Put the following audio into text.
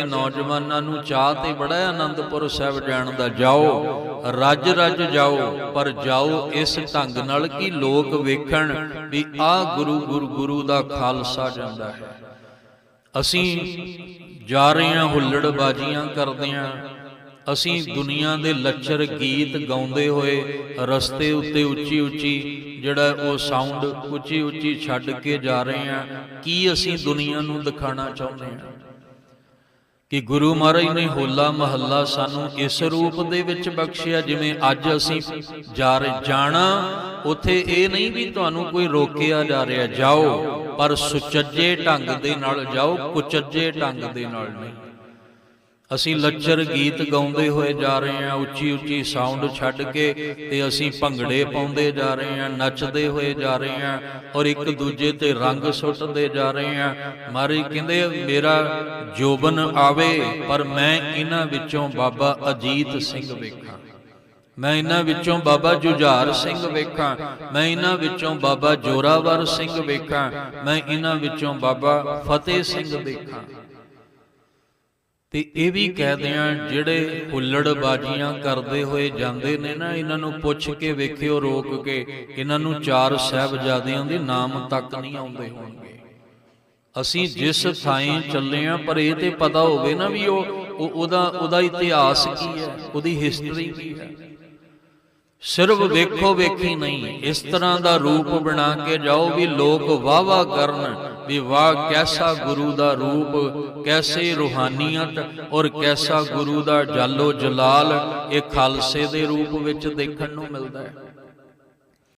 ਨੌਜਵਾਨਾਂ ਨੂੰ ਚਾਹ ਤੇ ਬੜਾ ਆਨੰਦਪੁਰ ਸਾਹਿਬ ਜਾਣ ਦਾ ਜਾਓ, ਰੱਜ ਰੱਜ ਜਾਓ, ਪਰ ਜਾਓ ਇਸ ਢੰਗ ਨਾਲ ਕਿ ਲੋਕ ਵੇਖਣ ਵੀ ਆ ਗੁਰੂ ਗੁਰੂ ਗੁਰੂ ਦਾ ਖਾਲਸਾ ਜਾਂਦਾ ਹੈ। ਅਸੀਂ ਜਾ ਰਹੇ ਹਾਂ ਹੁੱਲੜ ਬਾਜੀਆਂ ਕਰਦੇ ਹਾਂ ਅਸੀਂ ਦੁਨੀਆ ਦੇ ਲੱਚਰ ਗੀਤ ਗਾਉਂਦੇ ਹੋਏ ਰਸਤੇ ਉੱਤੇ ਉੱਚੀ ਉੱਚੀ ਜਿਹੜਾ ਉਹ ਸਾਊਂਡ ਉੱਚੀ ਉੱਚੀ ਛੱਡ ਕੇ ਜਾ ਰਹੇ ਹਾਂ, ਕੀ ਅਸੀਂ ਦੁਨੀਆ ਨੂੰ ਦਿਖਾਣਾ ਚਾਹੁੰਦੇ ਹਾਂ? ਕਿ ਗੁਰੂ ਮਹਾਰਾਜ ਨੇ ਹੋਲਾ ਮਹੱਲਾ ਸਾਨੂੰ ਇਸ ਰੂਪ ਦੇ ਵਿੱਚ ਬਖਸ਼ਿਆ, ਜਿਵੇਂ ਅੱਜ ਅਸੀਂ ਜਾ ਰਹੇ ਜਾਣਾ, ਉਥੇ ਇਹ ਨਹੀਂ ਵੀ ਤੁਹਾਨੂੰ ਕੋਈ ਰੋਕਿਆ ਜਾ ਰਿਹਾ, ਜਾਓ, ਪਰ ਸੁਚੱਜੇ ਢੰਗ ਦੇ ਨਾਲ ਜਾਓ, ਕੁਚੱਜੇ ਢੰਗ ਦੇ ਨਾਲ ਨਹੀਂ। ਅਸੀਂ ਲੱਚਰ ਗੀਤ ਗਾਉਂਦੇ ਹੋਏ ਜਾ ਰਹੇ ਹਾਂ ਉੱਚੀ ਉੱਚੀ ਸਾਊਂਡ ਛੱਡ ਕੇ ਤੇ ਅਸੀਂ ਭੰਗੜੇ ਪਾਉਂਦੇ ਜਾ ਰਹੇ ਹਾਂ, ਨੱਚਦੇ ਹੋਏ ਜਾ ਰਹੇ ਹਾਂ ਔਰ ਇੱਕ ਦੂਜੇ ਤੇ ਰੰਗ ਸੁੱਟਦੇ ਜਾ ਰਹੇ ਹਾਂ। ਮਾਰੇ ਕਹਿੰਦੇ, ਮੇਰਾ ਜੋਬਨ ਆਵੇ, ਪਰ ਮੈਂ ਇਹਨਾਂ ਵਿੱਚੋਂ ਬਾਬਾ ਅਜੀਤ ਸਿੰਘ ਵੇਖਾਂ। ਮੈਂ ਇਹਨਾਂ ਵਿੱਚੋਂ ਬਾਬਾ ਜੁਝਾਰ ਸਿੰਘ ਵੇਖਾਂ। ਮੈਂ ਇਹਨਾਂ ਵਿੱਚੋਂ ਬਾਬਾ ਜੋਰਾਵਰ ਸਿੰਘ ਵੇਖਾਂ। ਮੈਂ ਇਹਨਾਂ ਵਿੱਚੋਂ ਬਾਬਾ ਫਤਿਹ ਸਿੰਘ ਵੇਖਾਂ। ਤੇ ਇਹ ਵੀ ਕਹਿ ਦਿਆਂ ਜਿਹੜੇ ਹੁੱਲੜ ਬਾਜੀਆਂ ਕਰਦੇ ਹੋਏ ਜਾਂਦੇ ਨੇ ਨਾ, ਇਹਨਾਂ ਨੂੰ ਪੁੱਛ ਕੇ ਵੇਖਿਓ, ਰੋਕ ਕੇ, ਇਹਨਾਂ ਨੂੰ ਚਾਰ ਸਾਹਿਬਜ਼ਾਦਿਆਂ ਦੇ ਨਾਮ ਤੱਕ ਨਹੀਂ ਆਉਂਦੇ ਹੋਣਗੇ। ਅਸੀਂ ਜਿਸ ਥਾਈਂ ਚੱਲੇ ਆ, ਪਰ ਇਹ ਤੇ ਪਤਾ ਹੋਵੇ ਨਾ ਵੀ ਉਹ, ਉਹ- ਉਹਦਾ ਉਹਦਾ ਇਤਿਹਾਸ ਕੀ ਹੈ, ਉਹਦੀ ਹਿਸਟਰੀ ਕੀ ਹੈ। ਸਿਰਫ ਵੇਖੋ ਵੇਖੀ ਨਹੀਂ, ਇਸ ਤਰ੍ਹਾਂ ਦਾ ਰੂਪ ਬਣਾ ਕੇ ਜਾਓ ਵੀ ਲੋਕ ਵਾਹ ਵਾਹ ਕਰਨ ਵੀ ਵਾਹ ਕੈਸਾ ਗੁਰੂ ਦਾ ਰੂਪ, ਕੈਸੇ ਰੂਹਾਨੀਅਤ ਔਰ ਕੈਸਾ ਗੁਰੂ ਦਾ ਜਾਲੋ ਜਲਾਲ ਇਹ ਖਾਲਸੇ ਦੇ ਰੂਪ ਵਿੱਚ ਦੇਖਣ ਨੂੰ ਮਿਲਦਾ ਹੈ।